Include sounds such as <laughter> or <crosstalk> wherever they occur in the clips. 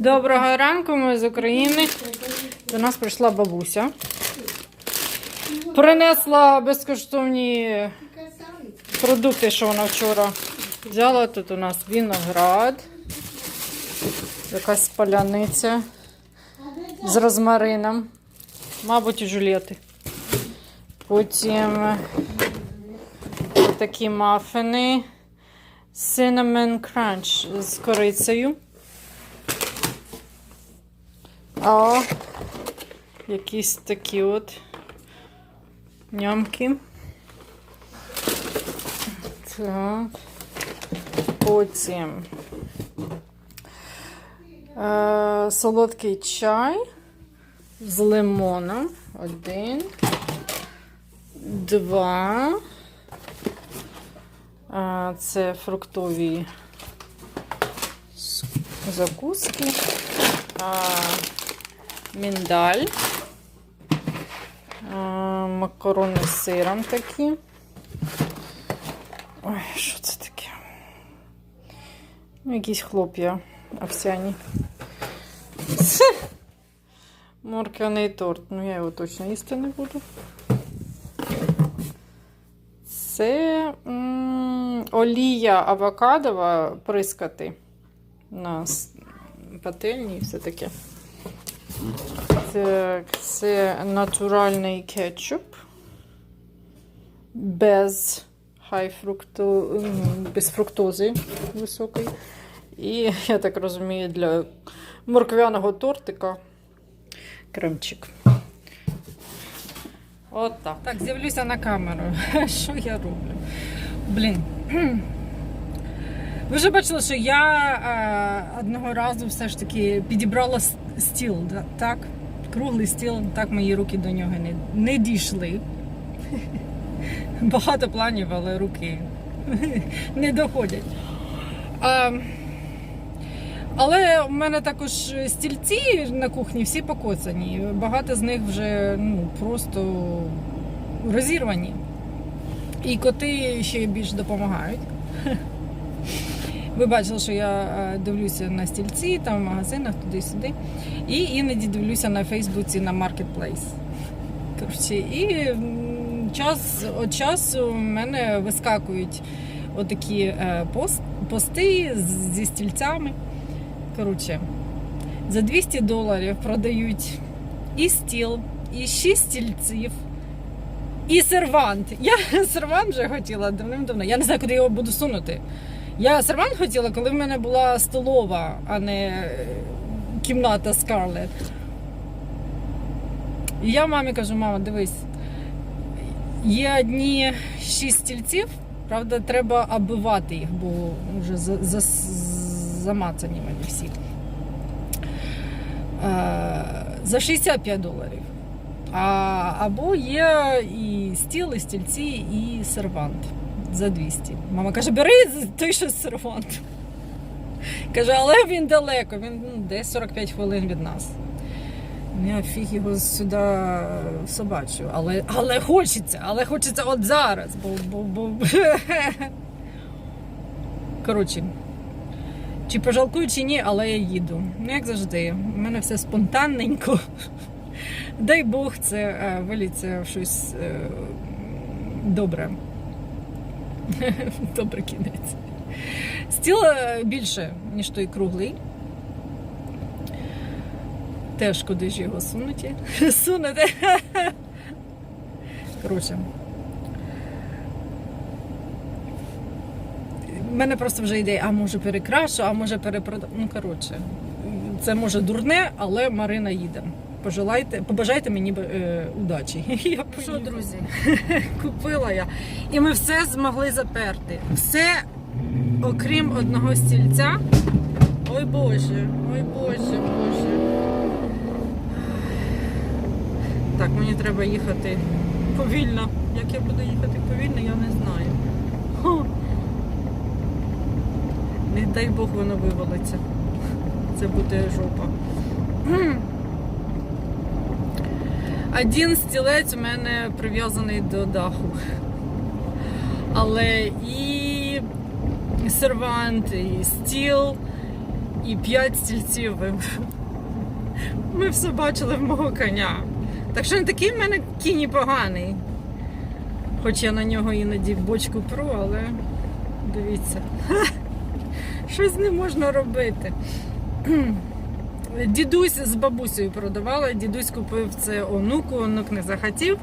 Доброго ранку, ми з України. До нас прийшла бабуся. Принесла безкоштовні продукти, що вона вчора взяла. Тут у нас виноград, якась паляниця з розмарином, мабуть, жулети. Потім такі мафини, cinnamon crunch з корицею. А якісь такі от нямки. Так. Потім е, солодкий чай з лимоном. Один. Два. Е, це фруктові закуски. А, міндаль. Макарони з сиром такі. Ой, що це таке? Ну, якісь хлоп'я овсяні. <laughs> Морквяний торт. Ну, я його точно їсти не буду. Це олія авокадова прискати на пательні і все таке. Так, це натуральний кетчуп без хай фрукто... без фруктози високої. І, я так розумію, для морквяного тортика кремчик. От так. Так, з'явлюся на камеру. <laughs> Що я роблю? Блін. <clears throat> Ви вже бачили, що я е, одного разу все ж таки підібрала стіл, так? Круглий стіл, так мої руки до нього не, не дійшли. Багато планів, але руки <laughs> не доходять. А, але у мене також стільці на кухні всі покоцані. Багато з них вже ну, просто розірвані. І коти ще більш допомагають. Ви бачили, що я е, дивлюся на стільці, там в магазинах, туди-сюди. І іноді дивлюся на Фейсбуці на Marketplace. Коротше, і час від часу в мене вискакують отакі е, пост, пости зі стільцями. Коротше, за 200 доларів продають і стіл, і 6 стільців. І сервант. Я <laughs> сервант вже хотіла давним-давно. Я не знаю, куди його буду сунути. Я сервант хотіла, коли в мене була столова, а не е, кімната Скарлет. І я мамі кажу, мама, дивись, є одні шість стільців, правда, треба оббивати їх, бо вже за, за, замацані вони всі. Е, за 65 доларів. А, або є і стіл, і стільці, і сервант за 200. Мама каже, бери той, що сервант. Каже, але він далеко, він ну, десь 45 хвилин від нас. Я фіг його сюди собачу. Але, але хочеться, але хочеться от зараз. Бо, бо, бо... <laughs> Коротше, чи пожалкую, чи ні, але я їду. Ну, як завжди, у мене все спонтанненько. <laughs> Дай Бог, це е, виліться в щось е, добре. <laughs> Добре кінець. Стіл е, більше, ніж той круглий. Теж куди ж його сунути? <laughs> Сунете. Коротше. У мене просто вже ідея, а може перекрашу, а може перепродам. Ну, коротше, це може дурне, але Марина їде. Пожелайте, побажайте мені е, удачі. <laughs> Я що, друзі, <laughs> купила я. І ми все змогли заперти. Все, окрім одного стільця. Ой Боже, ой Боже, Боже. Так, мені треба їхати повільно. Як я буду їхати повільно, я не знаю. Хо. Не дай Бог воно вивалиться. Це буде жопа. Один стілець у мене прив'язаний до даху. Але і сервант, і стіл, і 5 стільців. Ми все бачили в мого коня. Так що не такий в мене кінь поганий. Хоч я на нього іноді бочку пру, але дивіться. Щось не можна робити. Дідусь з бабусею продавала, дідусь купив це онуку, онук не захотів.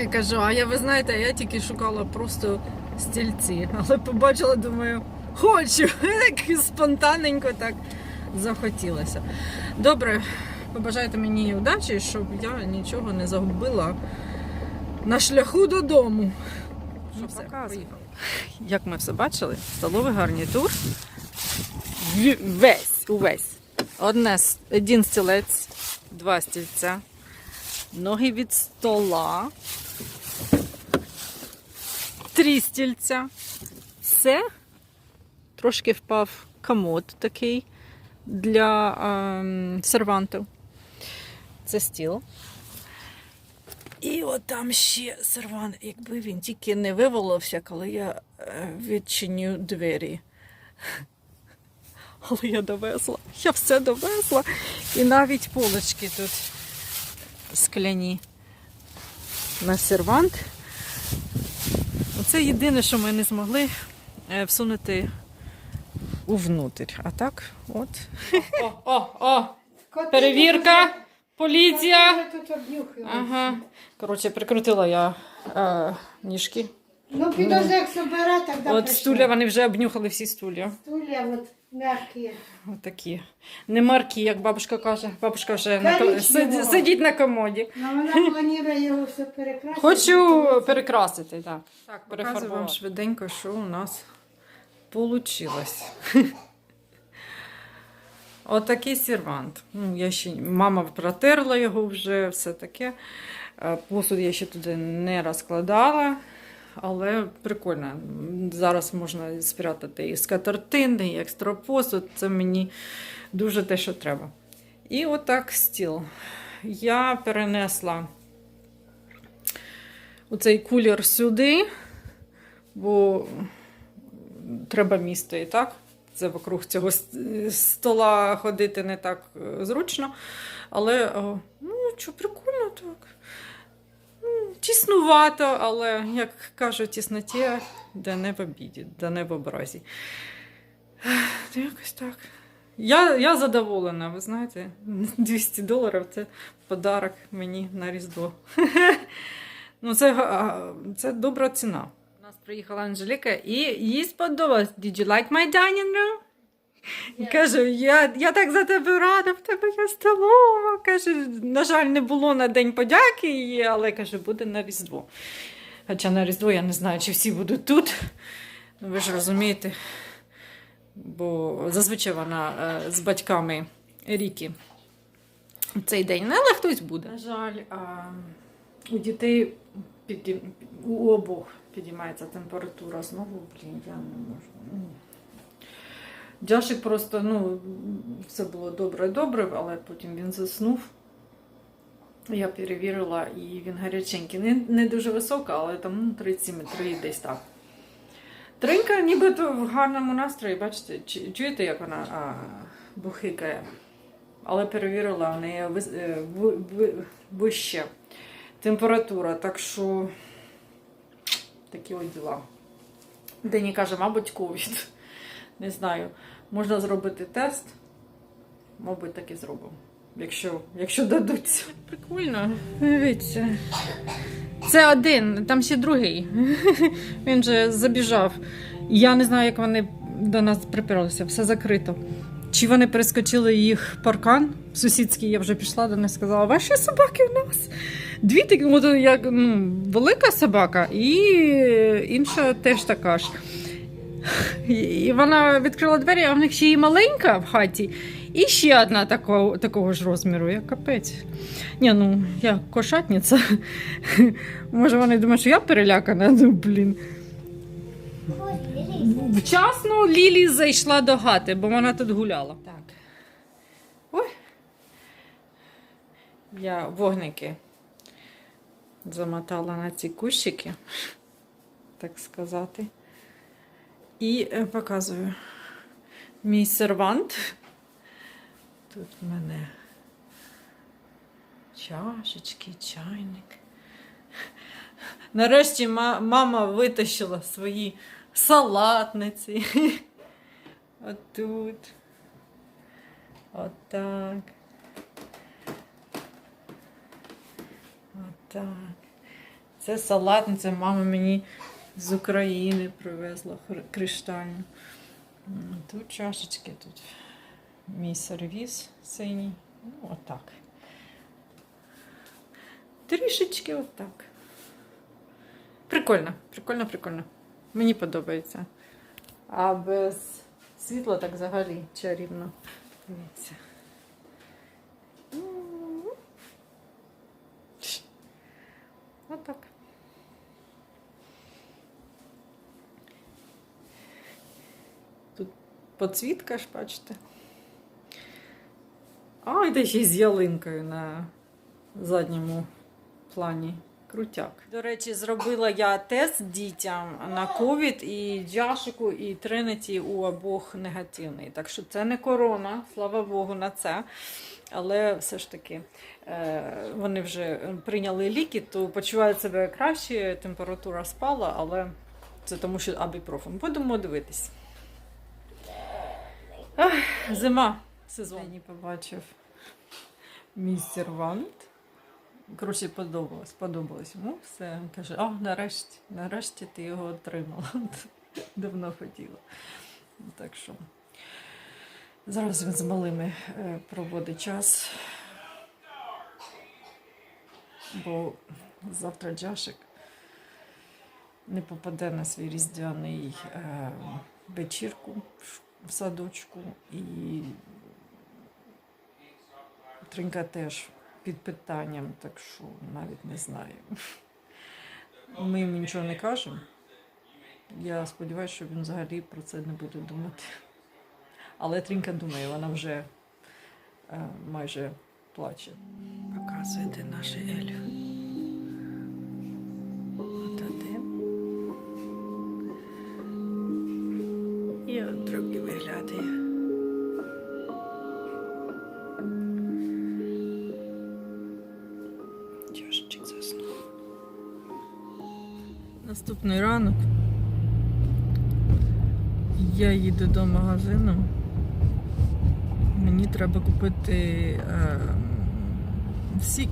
Я кажу, а я ви знаєте, я тільки шукала просто стільці, але побачила, думаю, хочу. <laughs> Так спонтанненько так захотілося. Добре, побажайте мені удачі, щоб я нічого не загубила на шляху додому. Ну, все, поїхали. Як ми все бачили, столовий гарнітур. Весь, увесь. Одне, один стілець, два стільця, ноги від стола, три стільця. Все. Трошки впав комод такий для ем, сервантів. Це стіл. І от там ще сервант, якби він тільки не вивалився, коли я е, відчиню двері. Але я довезла. Я все довезла. І навіть полочки тут скляні на сервант. Оце єдине, що ми не змогли е, всунути увнутрь. А так, от. О, о, о! Перевірка! Поліція! Ага. Коротше, прикрутила я е, ніжки. Ну, підожди, як собира, тоді От стуля, вони вже обнюхали всі стулья. Стулья вот мягкие. От такі. Не марки, як бабушка каже. Бабушка вже на, Коричневого. на комоді. Но вона планує його все перекрасити. Хочу перекрасити, так. Так, показую показую вам вам швиденько, що у нас вийшло. <laughs> Отакий сервант. Ну, я ще, мама протерла його вже, все таке. Е, Посуд я ще туди не розкладала, але прикольно. Зараз можна спрятати і скатертини, і екстрапосуд. Це мені дуже те, що треба. І отак стіл. Я перенесла оцей кулер сюди, бо треба місто і так. Це вокруг цього стола ходити не так е, зручно. Але ну що, прикольно так. Ну, Тіснувато, але, як кажуть, тісноті, де не в обіді, де не в образі. Якось так. Я, я задоволена, ви знаєте, <laughs> 200 доларів це подарок мені на Різдво. <laughs> Ну, це, це добра ціна. У нас приїхала Анжеліка і їй сподобалось. Did you like my dining room? І Кажу, я, я так за тебе рада, в тебе є столова. Каже, на жаль, не було на День подяки її, але каже, буде на Різдво. Хоча на Різдво я не знаю, чи всі будуть тут. Ну, ви ж розумієте, бо зазвичай вона е, з батьками Ріки в цей день. Ну, але хтось буде. На жаль, а, у дітей піді... у обох підіймається температура. Знову, блін, я не можу. Джашик просто, ну, все було добре-добре, але потім він заснув. Я перевірила, і він гаряченький. Не, не дуже висока, але там ну, 37,3 десь так. Тринка нібито в гарному настрої, бачите, чуєте, як вона а, бухикає. Але перевірила, в неї е, ви- ви- вища температура, так що такі от діла. Дені каже, мабуть, ковід. Не знаю. Можна зробити тест. Мабуть, так і зробимо. Якщо, якщо дадуться. Прикольно. Дивіться. Це один, там ще другий. <laughs> Він же забіжав. Я не знаю, як вони до нас приперлися, все закрито. Чи вони перескочили їх паркан сусідський, я вже пішла до них сказала, ваші собаки в нас. Дві такі, як ну, велика собака, і інша теж така ж. І вона відкрила двері, а в них ще і маленька в хаті, і ще одна такого, такого ж розміру, як капець. Ні, ну я кошатниця. Може, вони думають, що я перелякана, ну блін. Вчасно Лілі зайшла до хати, бо вона тут гуляла. Так. Ой. Я вогники замотала на ці кущики, так сказати. І е, показую. мій сервант. Тут в мене чашечки, чайник. Нарешті мама витащила свої салатниці. Отут. Отак. Отак. Це салатниця мама мені з України привезла криштальну. Тут чашечки, тут мій сервіс синій. Ну, отак. Трішечки отак. Прикольно, прикольно, прикольно. Мені подобається. А без світла так взагалі чарівно. Дивіться. М. Отак. Тут подсвітка ж, бачите. А, і де ще й з ялинкою на задньому плані. Крутяк. До речі, зробила я тест дітям на ковід і Джашику, і Тринеті у обох негативний. Так що це не корона, слава Богу, на це. Але все ж таки е, вони вже прийняли ліки, то почувають себе краще, температура спала, але це тому, що абіпрофен. Будемо дивитись. Ах, зима сезон. Я не побачив мій сервант. Коротше, подобалось, подобалось йому все. Він каже, о, нарешті, нарешті ти його отримала. <laughs> Давно хотіла. Так що зараз він з малими е, проводить час. Бо завтра Джашик не попаде на свій різдвяний е, вечірку в в садочку і Тринка теж під питанням, так що навіть не знаю. Ми йому нічого не кажемо. Я сподіваюся, що він взагалі про це не буде думати. Але Трінка думає, вона вже е, майже плаче. Показує, де наша їду до магазину. Мені треба купити е, сік,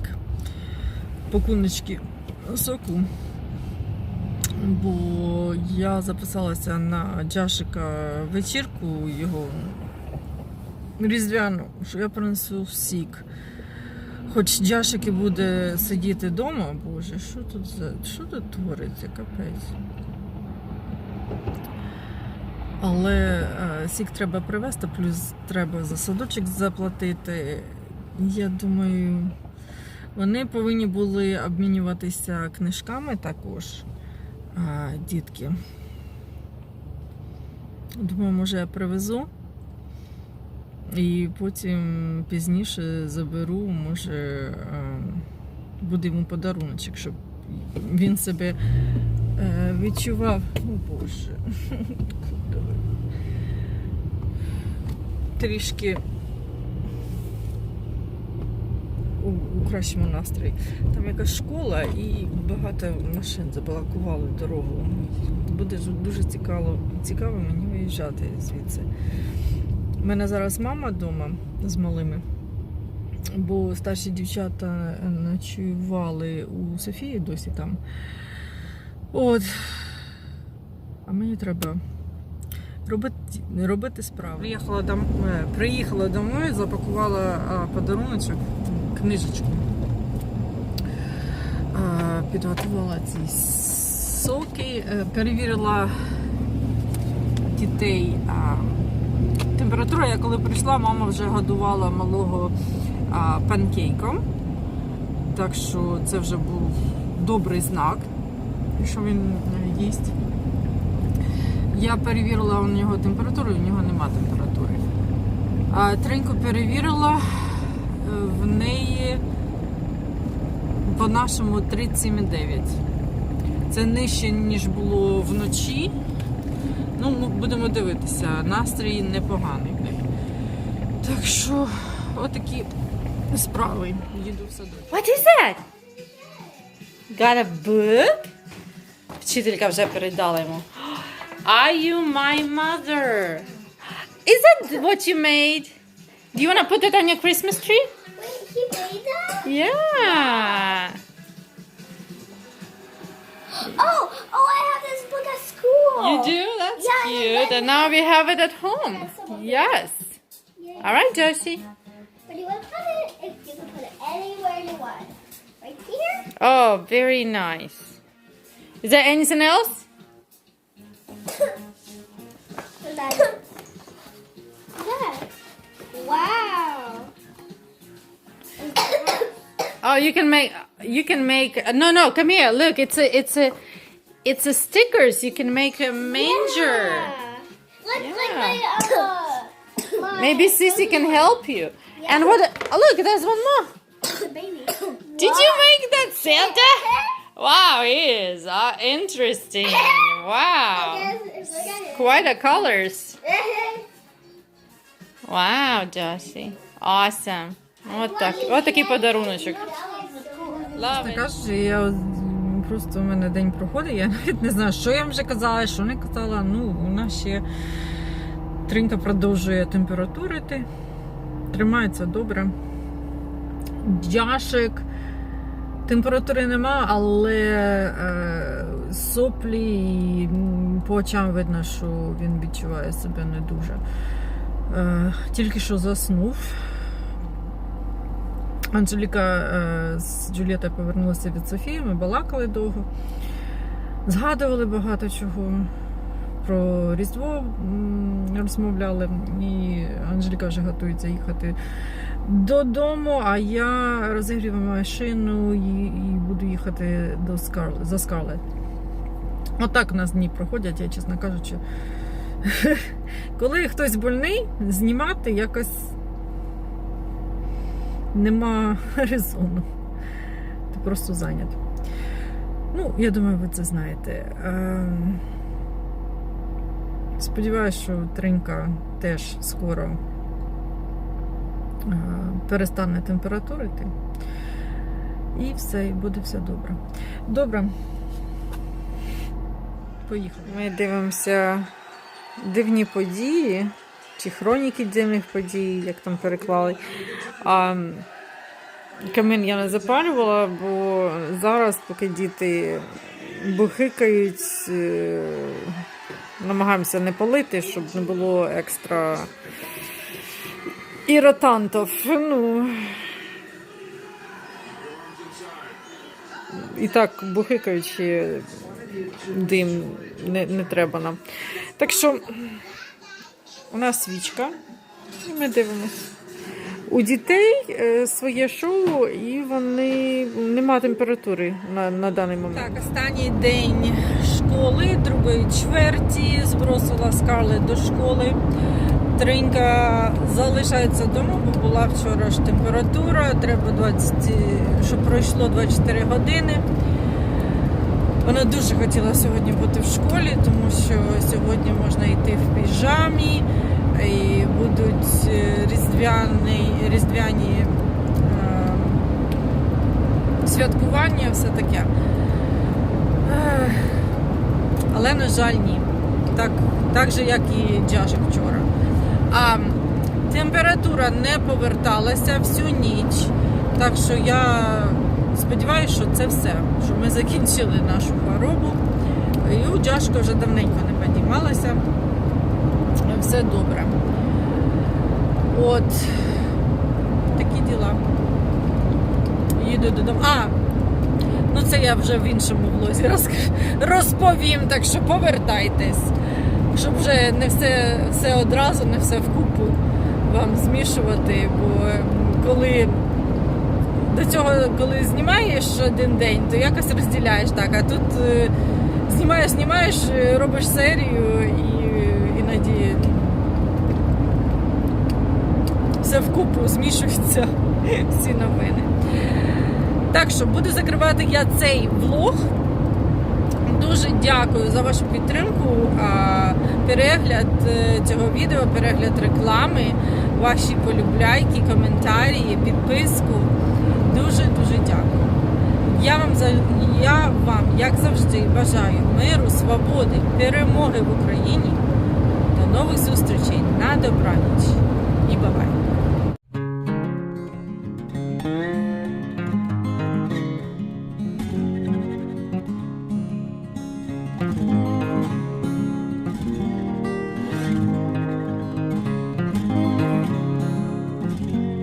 пакуночки соку. Бо я записалася на Джашика вечірку його різдвяну, що я принесу сік. Хоч Джашик і буде сидіти вдома, боже, що тут за що тут твориться, капець. Але е, сік треба привезти, плюс треба за садочок заплатити. Я думаю, вони повинні були обмінюватися книжками також, е, дітки. Думаю, може я привезу. І потім пізніше заберу, може, е, буде йому подаруночок, щоб він себе відчував. О Боже. <laughs> Трішки у, кращому настрої. Там якась школа і багато машин заблокували дорогу. Буде дуже цікаво, цікаво мені виїжджати звідси. У мене зараз мама вдома з малими, бо старші дівчата ночували у Софії досі там. От. А мені треба робити, робити справи. Приїхала, дом, е, приїхала домой, запакувала подаруночок, книжечку. Підготувала ці соки, е, перевірила дітей. Температура, я коли прийшла, мама вже годувала малого панкейком. Так що це вже був добрий знак, що він е, їсть. Я перевірила у нього температуру, у нього нема температури. А Тринку перевірила, в неї по-нашому 37,9. Це нижче, ніж було вночі. Ну, ми будемо дивитися. Настрій непоганий. Так що, отакі справи. Їду в садок. What is that? Got a book? Вчителька вже передала йому. Are you my mother? Is that what you made? Do you want to put it on your Christmas tree? Wait, he made that? Yeah. Oh, oh, I have this book at school. You do? That's Yeah, cute. And now we have it at home. Yes. Yeah. All right, Josie. But you want to put it, if you can put it anywhere you want. Right here? Oh, very nice. Is there anything else? Wow. Oh, you can make you can make no no come here look it's a it's a it's a stickers you can make a manger. Yeah. Like, like Yeah. my, uh, my <coughs> maybe Sissy can help you. And what oh, look there's one more. <coughs> Did you make that Santa wow he is uh, interesting wow it. quite a colors wow Josie awesome вот так вот такий подаруночок Чесно кажучи, я просто у мене день проходить, я <laughs> навіть не знаю, що я вже казала, що не казала. Ну, у нас ще тринка продовжує температурити, тримається добре. Дяшик. Температури нема, але е, соплі і по очам видно, що він відчуває себе не дуже. Е, тільки що заснув. Анжеліка е, з Джулієтою повернулася від Софії, ми балакали довго, згадували багато чого. Про Різдво розмовляли, і Анжеліка вже готується їхати додому, а я розігріваю машину і, і буду їхати до Скар... за Скарлет. Отак у нас дні проходять, я чесно кажучи. <laughs> Коли хтось больний, знімати якось нема <laughs> резону. Ти просто зайнят. Ну, я думаю, ви це знаєте. Ем, Сподіваюсь, що Тринька теж скоро перестане температурити. І все, і буде все добре. Добре. Поїхали. Ми дивимося дивні події, чи хроніки дивних подій, як там переклали. А камін я не запалювала, бо зараз, поки діти бухикають, е, намагаємося не палити, щоб не було екстра іротантів. Ну, і так бухикаючи, дим не, не треба нам. Так що у нас свічка, і ми дивимося. У дітей е, своє шоу, і вони нема температури на, на даний момент. Так, останній день школи, другої чверті, збросила Скарлет до школи. Тринька залишається вдома, бо була вчора ж температура, треба 20, щоб пройшло 24 години. Вона дуже хотіла сьогодні бути в школі, тому що сьогодні можна йти в піжамі, і будуть е, різдвяні, різдвяні е, святкування, все таке. Але, на жаль, ні. Так, так же, як і Джашик вчора. А температура не поверталася всю ніч. Так що я сподіваюся, що це все. Що ми закінчили нашу хворобу. І у Джашка вже давненько не піднімалася. Все добре. От такі діла. Їду додому. А! Ну це я вже в іншому влозі розповім, так що повертайтесь. Щоб вже не все, все одразу, не все вкупу вам змішувати. Бо коли до цього, коли знімаєш один день, то якось розділяєш так. А тут е, знімаєш, знімаєш, е, робиш серію і іноді все вкупу змішуються <laughs> всі новини. Так що буду закривати я цей влог. Дуже дякую за вашу підтримку, перегляд е, цього відео, перегляд реклами, ваші полюбляйки, коментарі, підписку. Дуже дуже дякую. Я вам я вам, як завжди, бажаю миру, свободи, перемоги в Україні. До нових зустрічей на добраніч і бабай!